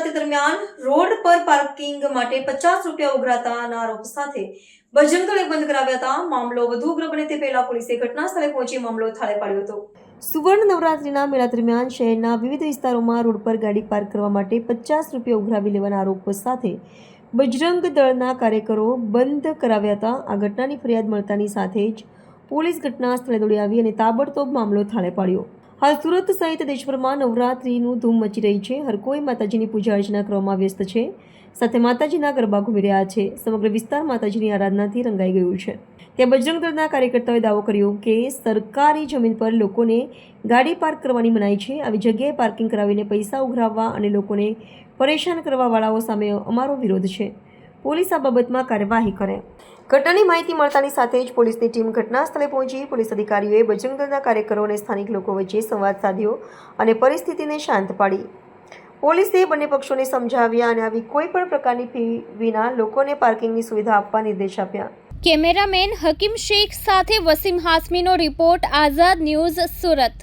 નવરાત્રી દરમિયાન રોડ પર પાર્કિંગ માટે પચાસ રૂપિયા ઉઘરાતાના આરોપ સાથે બજરંગદળે બંધ કરાવ્યા હતા. મામલો વધુ ઉગ્ર બને તે પહેલા પોલીસે ઘટના સ્થળે પહોંચી મામલો થાળે પાડ્યો હતો. સુવર્ણ નવરાત્રીના મેળા દરમિયાન શહેરના વિવિધ વિસ્તારોમાં રોડ પર ગાડી પાર્ક કરવા માટે પચાસ રૂપિયા ઉઘરાવી લેવાના આરોપ સાથે બજરંગ દળના કાર્યકરો બંધ કરાવ્યા હતા. આ ઘટનાની ફરિયાદ મળતાની સાથે જ પોલીસ ઘટના સ્થળે દોડી આવી અને તાબડતોબ મામલો થાળે પાડ્યો. હાલ સુરત સહિત દેશભરમાં નવરાત્રીનું ધૂમ મચી રહી છે. હર કોઈ માતાજીની પૂજા અર્ચના કરવામાં વ્યસ્ત છે. સાથે માતાજીના ગરબા ઘૂમી રહ્યા છે. સમગ્ર વિસ્તાર માતાજીની આરાધનાથી રંગાઈ ગયું છે. ત્યાં બજરંગ દળના કાર્યકર્તાઓએ દાવો કર્યો કે સરકારી જમીન પર લોકોને ગાડી પાર્ક કરવાની મનાઈ છે. આવી જગ્યાએ પાર્કિંગ કરાવીને પૈસા ઉઘરાવવા અને લોકોને પરેશાન કરવાવાળાઓ સામે અમારો વિરોધ છે. પોલીસ આ બાબતમાં કાર્યવાહી કરે. ઘટનાની માહિતી મળતાની સાથે જ પોલીસની ટીમ ઘટના સ્થળે પહોંચી. પોલીસ અધિકારીઓએ બજરંગદળના કાર્યકરો અને સ્થાનિક લોકો વચ્ચે સંવાદ સાધ્યો અને પરિસ્થિતિને શાંત પાડી. પોલીસે બંને પક્ષોને સમજાવ્યા અને આવી કોઈ પણ પ્રકારની ફી વિના લોકોને પાર્કિંગની સુવિધા આપવા નિર્દેશ આપ્યા. કેમેરામેન હકીમ શેખ સાથે વસીમ હાસમીનો રિપોર્ટ, આઝાદ ન્યૂઝ સુરત.